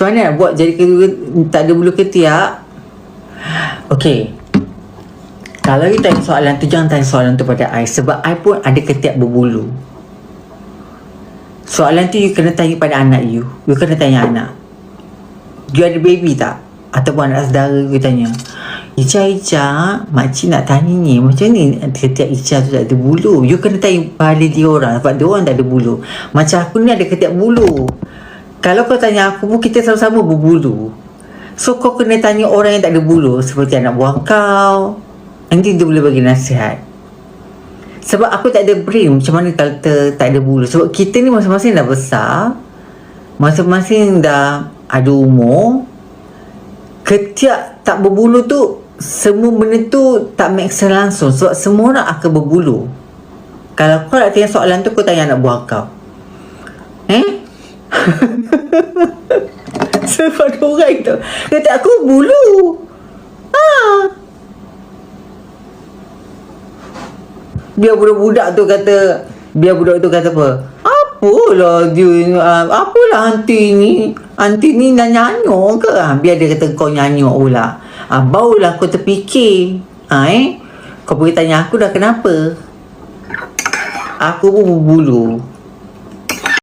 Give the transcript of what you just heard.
Mana nak buat jadi ke- tak ada bulu ketiak? Okey. Kalau you tanya soalan tu, jangan tanya soalan tu pada I. Sebab I pun ada ketiak berbulu. Soalan tu you kena tanya pada anak you. You kena tanya anak. You ada baby tak? Ataupun anak saudara you tanya. Ica, Ica, makcik nak tanya ni. Macam ni ketiak Ica tu tak ada bulu. You kena tanya pada dia orang. Sebab dia orang tak ada bulu. Macam aku ni ada ketiak bulu. Kalau kau tanya aku pun kita sama-sama berbulu. So kau kena tanya orang yang tak ada bulu. Seperti anak buah kau. Nanti dia boleh bagi nasihat. Sebab aku tak ada brain macam mana kalau ter, tak ada bulu. Sebab kita ni masing-masing dah besar. Masing-masing dah ada umur. Ketiak tak berbulu tu, semua benda tu tak make sense langsung. Sebab semua orang akan berbulu. Kalau kau nak tanya soalan tu, kau tanya anak buah kau. Eh? Sebab orang tu. Kata aku bulu. Ah. Biar budak-budak tu kata biar budak tu kata apa? Apalah dia uh, apalah anti ni? Anti ni dah nyanyuk ke? Ha, biar dia kata kau nyanyuk pula. Ah, ha, barulah kau terfikir. Ha, eh? Kau pergi tanya aku dah kenapa? Aku pun berbulu.